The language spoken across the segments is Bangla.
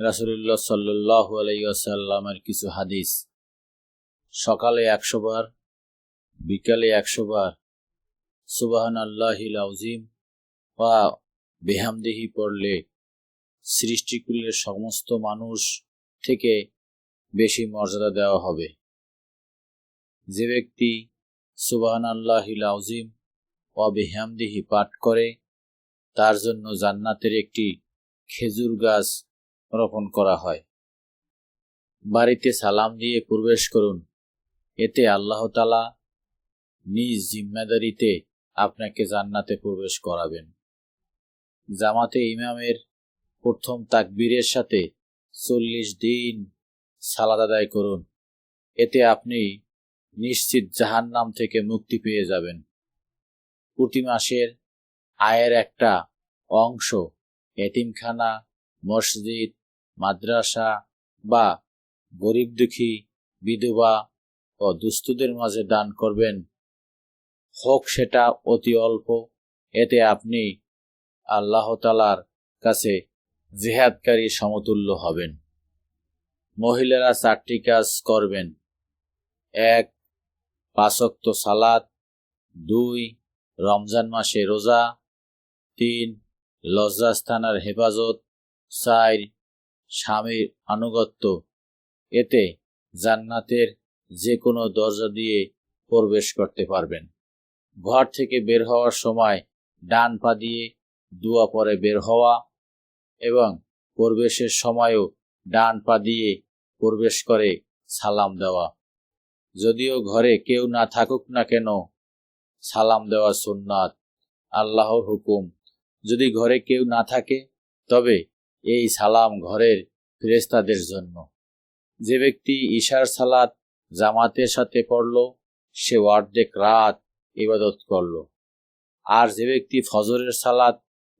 রাসুলুল্লাহ সাল্লাহ আলাইসাল্লামের কিছু হাদিস। সকালে একশো বার, বিকালে একশো বার সুবাহান আল্লাহিল আউজিম বা বেহামদেহি পড়লে সৃষ্টিকুলের সমস্ত মানুষ থেকে বেশি মর্যাদা দেওয়া হবে। যে ব্যক্তি সুবাহান আল্লাহিল আউজিম ও বেহামদিহি পাঠ করে, তার জন্য জান্নাতের একটি খেজুর গাছ রোপণ করা হয়। বাড়িতে সালাম দিয়ে প্রবেশ করুন। এতে আল্লাহ তালা নিজ জিম্মাদারিতে আপনাকে জান্নাতে প্রবেশ করাবেন। জামাতে ইমামের প্রথম তাকবীরের সাথে চল্লিশ দিন সালাদ আদায় করুন। এতে আপনি নিশ্চিত জাহান্নাম থেকে মুক্তি পেয়ে যাবেন। প্রতি মাসের আয়ের একটা অংশ এতিমখানা, মসজিদ মাদ্রাসা বা গরিব দুঃখী, বিধবা ও দুস্থদের মাঝে দান করবেন। হোক সেটা অতি অল্প, এতে আপনি আল্লাহ তালার কাছে জেহাদকারী সমতুল্য হবেন। মহিলারা চারটি কাজ করবেন। এক পাঁচক্ত সালাদ দুই, রমজান মাসে রোজা, তিন, লজ্জাস্থানার হেফাজত, চার স্বামীর আনুগত্য। এতে জান্নাতের যে কোনো দরজা দিয়ে প্রবেশ করতে পারবেন। ঘর থেকে বের হওয়ার সময় ডান পা দিয়ে দুয়া পরে বের হওয়া এবং প্রবেশের সময়ও ডান পা দিয়ে প্রবেশ করে সালাম দেওয়া। যদিও ঘরে কেউ না থাকুক না কেন, সালাম দেওয়া সুন্নাত, আল্লাহর হুকুম। যদি ঘরে কেউ না থাকে, তবে এই সালাম ঘরের ফেরেস্তাদের জন্য। যে ব্যক্তি ঈশার সালাত জামাতের সাথে পড়ল, সে অর্ধেক রাত ইবাদত করল। আর যে ব্যক্তি ফজরের সালাত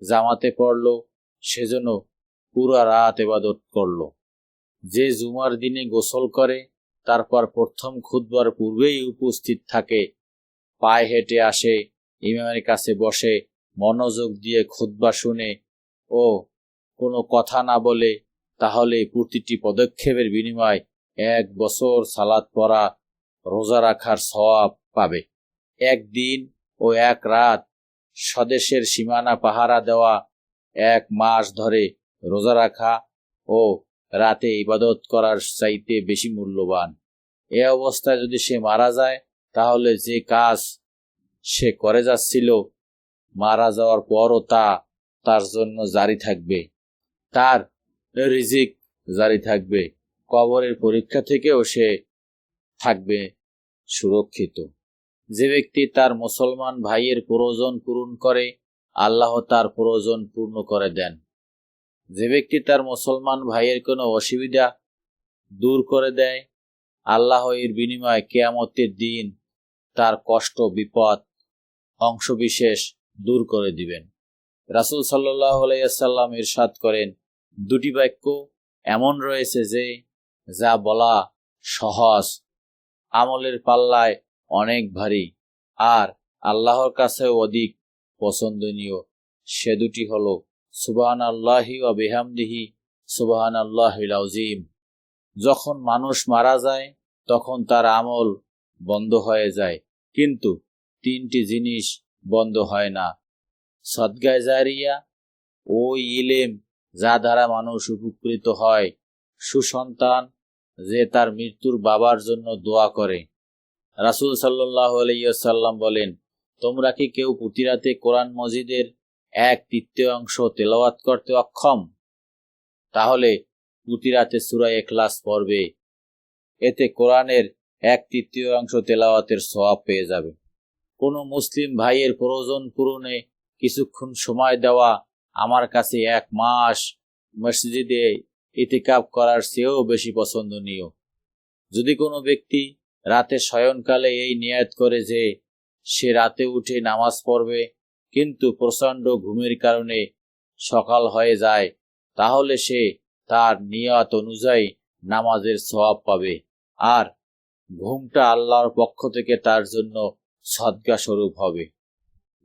জামাতে পড়ল সেজন্য পুরা রাত ইবাদত করল। যে জুমার দিনে গোসল করে, তারপর প্রথম খুদবার পূর্বেই উপস্থিত থাকে, পায়ে হেঁটে আসে, ইমামের কাছে বসে, মনোযোগ দিয়ে খুদ্া শুনে, ও কোনো কথা না বলে, তাহলে প্রতিটি পদক্ষেপের বিনিময় এক বছর সালাদ পড়া, রোজা রাখার সওয়াব পাবে। একদিন ও এক রাত স্বদেশের সীমানা পাহারা দেওয়া, এক মাস ধরে রোজা রাখা ও রাতে ইবাদত করার চাইতে বেশি মূল্যবান। এ অবস্থায় যদি সে মারা যায়, তাহলে যে কাজ সে করে যাচ্ছিল, মারা যাওয়ার পরও তা তার জন্য জারি থাকবে। তার রিজিক জারি থাকবে। কবরের পরীক্ষা থেকেও সে থাকবে সুরক্ষিত। যে ব্যক্তি তার মুসলমান ভাইয়ের প্রয়োজন পূরণ করে, আল্লাহ তার প্রয়োজন পূর্ণ করে দেন। যে ব্যক্তি তার মুসলমান ভাইয়ের কোনো অসুবিধা দূর করে দেয়, আল্লাহ এর বিনিময়ে কেয়ামতের দিন তার কষ্ট, বিপদ, অংশবিশেষ দূর করে দিবেন। রাসুল সাল্লাহ আলাইসাল্লাম ইরশাদ করেন, দুটি বাক্য এমন রয়েছে যে, যা বলা সহজ, আমলের পাল্লায় অনেক ভারী, আর আল্লাহর কাছেও অধিক পছন্দনীয়। সে দুটি হল সুবাহান আল্লাহি ও বেহামদিহি সুবাহান আল্লাহিম যখন মানুষ মারা যায়, তখন তার আমল বন্ধ হয়ে যায়, কিন্তু তিনটি জিনিস বন্ধ হয় না। সদ্গায় জারিয়া ও ইলেম যা দ্বারা মানুষ উপকৃত হয়, সুসন্তান যে তার মৃত্যুর বাবার জন্য দোয়া করে। রাসুল সাল্লাহ আলাইসাল্লাম বলেন, তোমরা কি কেউ পুতিরাতে কোরআন মজিদের এক তৃতীয় অংশ তেলাওয়াত করতে অক্ষম? তাহলে পুতিরাতে সুরাই এখলাস পড়বে। এতে কোরআনের এক তৃতীয় অংশ তেলাওয়াতের সওয়াব পেয়ে যাবে। কোনো মুসলিম ভাইয়ের প্রয়োজন পূরণে কিছুক্ষণ সময় দেওয়া আমার কাছে এক মাস মসজিদে ইতিকাপ করার চেয়েও বেশি পছন্দনীয়। যদি কোনো ব্যক্তি রাতে শয়নকালে এই নিয়াত করে যে সে রাতে উঠে নামাজ পড়বে, কিন্তু প্রচণ্ড ঘুমের কারণে সকাল হয়ে যায়, তাহলে সে তার নিয়ত অনুযায়ী নামাজের সওয়াব পাবে। আর ঘুমটা আল্লাহর পক্ষ থেকে তার জন্য সদ্গা স্বরূপ হবে।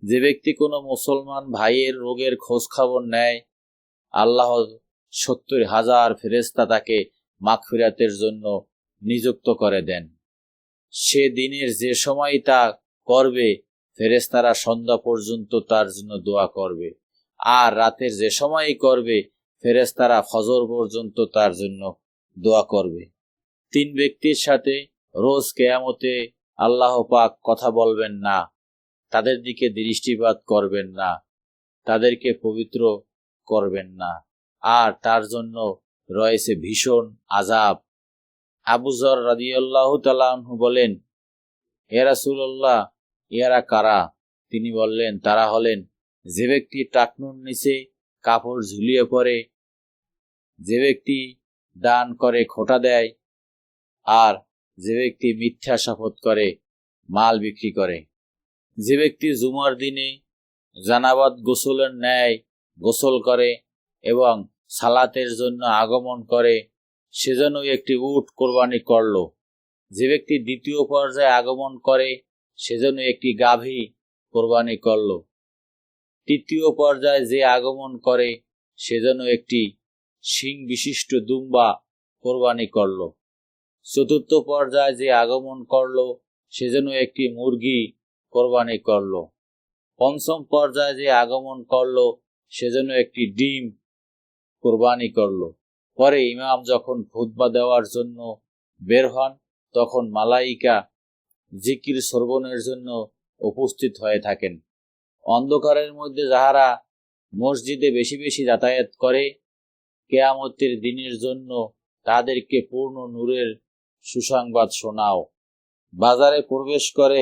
যে ব্যক্তি কোনো মুসলমান ভাইয়ের রোগের খোঁজ খবর নেয়, আল্লাহ সত্তর হাজার ফেরেস্তা তাকে মাগফিরাতের জন্য নিযুক্ত করে দেন। সে দিনের যে সময় তা করবে ফেরেস্তারা সন্ধ্যা পর্যন্ত তার জন্য দোয়া করবে। আর রাতের যে সময়ই করবে ফেরেস্তারা ফজর পর্যন্ত তার জন্য দোয়া করবে। তিন ব্যক্তির সাথে রোজ কেয়ামতে আল্লাহ পাক কথা বলবেন না। তাদের দিকে দৃষ্টিপাত করবেন না, তাদেরকে পবিত্র করবেন না। আর তার জন্য রয়েছে ভীষণ আজাব আবুজর রাদিয়াল্লাহ তালাহু বলেন এরা এরাসুল্লাহ ইয়ারা কারা? তিনি বললেন, তারা হলেন যে ব্যক্তি টাকনুর নিচে কাপড় ঝুলিয়ে পড়ে যে ব্যক্তি দান করে খোটা দেয়, আর যে ব্যক্তি মিথ্যা শপথ করে, মাল বিক্রি করে। যে ব্যক্তি জুমার দিনে জানাবাদ গোসলের ন্যায় গোসল করে এবং সালাতের জন্য আগমন করে সেজন্য একটি উট কোরবানি করল। যে ব্যক্তি দ্বিতীয় পর্যায়ে আগমন করে সেজন্য একটি গাভী কোরবানি করল। তৃতীয় পর্যায়ে যে আগমন করে সেজন্য একটি শিং বিশিষ্ট দুম্বা কোরবানি করল। চতুর্থ পর্যায়ে যে আগমন করল সেজন্য একটি মুরগি কোরবানি করল। পঞ্চম পর্যায়ে যে আগমন করল, সেজন্য একটি ডিম কোরবানি করল। পরে ইমাম যখন খুতবা দেওয়ার জন্য বের হন, তখন মালাইকা জিকির শ্রবণের জন্য উপস্থিত হয়ে থাকেন। অন্ধকারের মধ্যে যাহারা মসজিদে বেশি বেশি যাতায়াত করে, কেয়ামতের দিনের জন্য তাদেরকে পূর্ণ নূরের সুসংবাদ শোনাও। বাজারে প্রবেশ করে